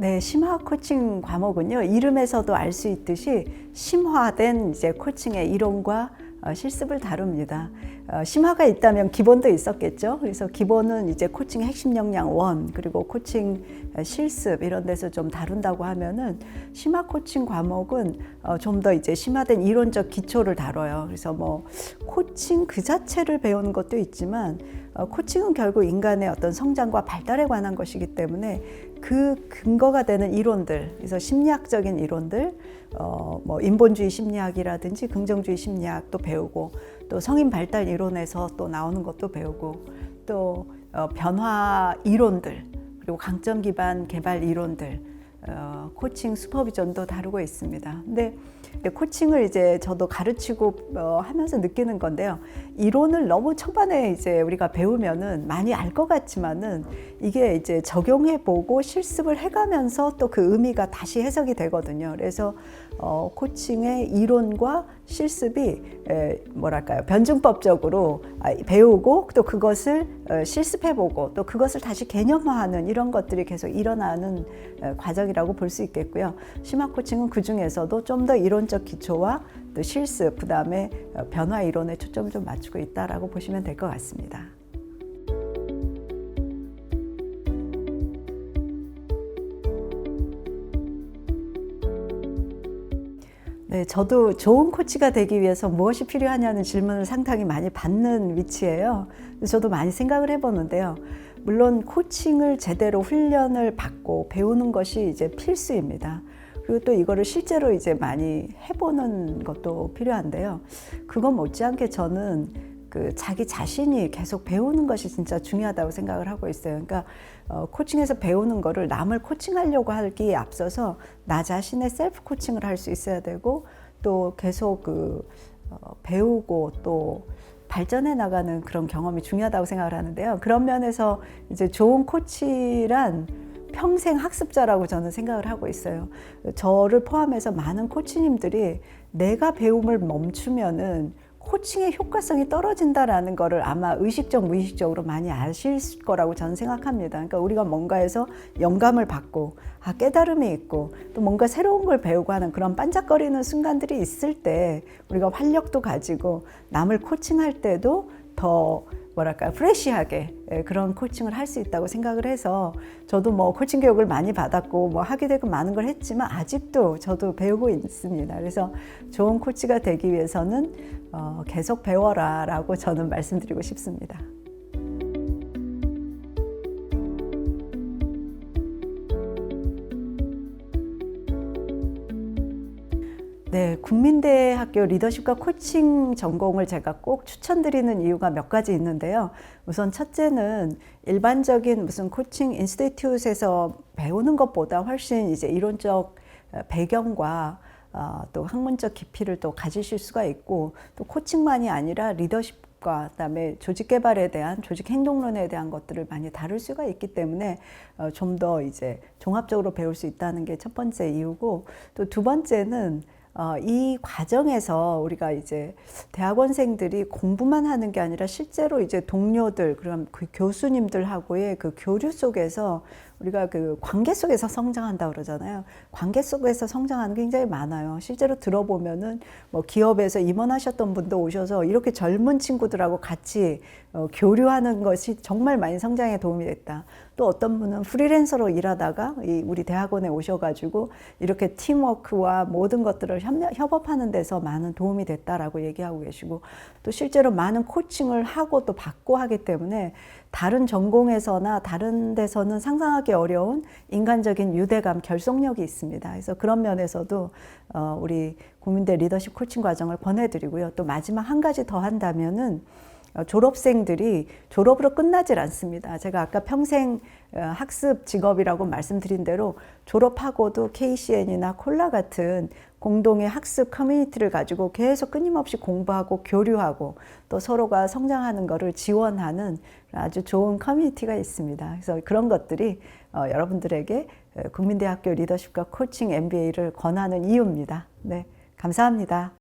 네, 심화 코칭 과목은요. 이름에서도 알 수 있듯이 심화된 이제 코칭의 이론과 어, 실습을 다룹니다. 어, 심화가 있다면 기본도 있었겠죠. 그래서 기본은 이제 코칭 핵심 역량 원 그리고 코칭 어, 실습 이런 데서 좀 다룬다고 하면은 심화 코칭 과목은 어, 좀더 이제 심화된 이론적 기초를 다뤄요. 그래서 뭐 코칭 그 자체를 배우는 것도 있지만 어, 코칭은 결국 인간의 어떤 성장과 발달에 관한 것이기 때문에 그 근거가 되는 이론들, 그래서 심리학적인 이론들, 어, 뭐 인본주의 심리학이라든지 긍정주의 심리학도 배우고 또 성인 발달 이론에서 또 나오는 것도 배우고 또 어, 변화 이론들 그리고 강점 기반 개발 이론들 어, 코칭 슈퍼비전도 다루고 있습니다. 근데 코칭을 이제 저도 가르치고 어, 하면서 느끼는 건데요. 이론을 너무 초반에 이제 우리가 배우면은 많이 알 것 같지만은 이게 이제 적용해 보고 실습을 해가면서 또 그 의미가 다시 해석이 되거든요. 그래서 어, 코칭의 이론과 실습이 에, 뭐랄까요 변증법적으로 아, 배우고 또 그것을 어, 실습해보고 또 그것을 다시 개념화하는 이런 것들이 계속 일어나는 어, 과정 이라고 볼 수 있겠고요. 심화 코칭은 그 중에서도 좀 더 이론적 기초와 또 실습 그 다음에 어, 변화 이론에 초점을 좀 맞추고 있다라고 보시면 될 것 같습니다. 네, 저도 좋은 코치가 되기 위해서 무엇이 필요하냐는 질문을 상당히 많이 받는 위치예요. 저도 많이 생각을 해보는데요. 물론 코칭을 제대로 훈련을 받고 배우는 것이 이제 필수입니다. 그리고 또 이거를 실제로 이제 많이 해보는 것도 필요한데요. 그건 못지않게 저는 그 자기 자신이 계속 배우는 것이 진짜 중요하다고 생각을 하고 있어요. 그러니까 어, 코칭에서 배우는 거를 남을 코칭하려고 하기에 앞서서 나 자신의 셀프 코칭을 할 수 있어야 되고 또 계속 그 어, 배우고 또 발전해 나가는 그런 경험이 중요하다고 생각을 하는데요. 그런 면에서 이제 좋은 코치란 평생 학습자라고 저는 생각을 하고 있어요. 저를 포함해서 많은 코치님들이 내가 배움을 멈추면은 코칭의 효과성이 떨어진다라는 거를 아마 의식적 무의식적으로 많이 아실 거라고 저는 생각합니다. 그러니까 우리가 뭔가에서 영감을 받고 아 깨달음이 있고 또 뭔가 새로운 걸 배우고 하는 그런 반짝거리는 순간들이 있을 때 우리가 활력도 가지고 남을 코칭할 때도 더 뭐랄까 프레시하게 예, 그런 코칭을 할 수 있다고 생각을 해서 저도 뭐 코칭 교육을 많이 받았고 뭐 하게 되고 많은 걸 했지만 아직도 저도 배우고 있습니다. 그래서 좋은 코치가 되기 위해서는 어, 계속 배워라라고 저는 말씀드리고 싶습니다. 네, 국민대학교 리더십과 코칭 전공을 제가 꼭 추천드리는 이유가 몇 가지 있는데요. 우선 첫째는 일반적인 무슨 코칭 인스티튜트에서 배우는 것보다 훨씬 이제 이론적 배경과 어, 또 학문적 깊이를 또 가지실 수가 있고 또 코칭만이 아니라 리더십 과 그다음에 조직 개발에 대한 조직 행동론에 대한 것들을 많이 다룰 수가 있기 때문에 어, 좀더 이제 종합적으로 배울 수 있다는 게 첫 번째 이유고 또 두 번째는 어, 이 과정에서 우리가 이제 대학원생들이 공부만 하는 게 아니라 실제로 이제 동료들, 그럼 그 교수님들하고의 그 교류 속에서 우리가 그 관계 속에서 성장한다 그러잖아요. 관계 속에서 성장하는 게 굉장히 많아요. 실제로 들어보면은 뭐 기업에서 임원하셨던 분도 오셔서 이렇게 젊은 친구들하고 같이 어, 교류하는 것이 정말 많이 성장에 도움이 됐다. 또 어떤 분은 프리랜서로 일하다가 이 우리 대학원에 오셔가지고 이렇게 팀워크와 모든 것들을 협력, 협업하는 데서 많은 도움이 됐다라고 얘기하고 계시고 또 실제로 많은 코칭을 하고 또 받고 하기 때문에 다른 전공에서나 다른 데서는 상상하기 어려운 인간적인 유대감, 결속력이 있습니다. 그래서 그런 면에서도 어, 우리 국민대 리더십 코칭 과정을 권해드리고요. 또 마지막 한 가지 더 한다면은 어, 졸업생들이 졸업으로 끝나질 않습니다. 제가 아까 평생 어, 학습 직업이라고 말씀드린 대로 졸업하고도 KCN이나 콜라 같은 공동의 학습 커뮤니티를 가지고 계속 끊임없이 공부하고 교류하고 또 서로가 성장하는 것을 지원하는 아주 좋은 커뮤니티가 있습니다. 그래서 그런 것들이 어, 여러분들에게 국민대학교 리더십과 코칭 MBA를 권하는 이유입니다. 네, 감사합니다.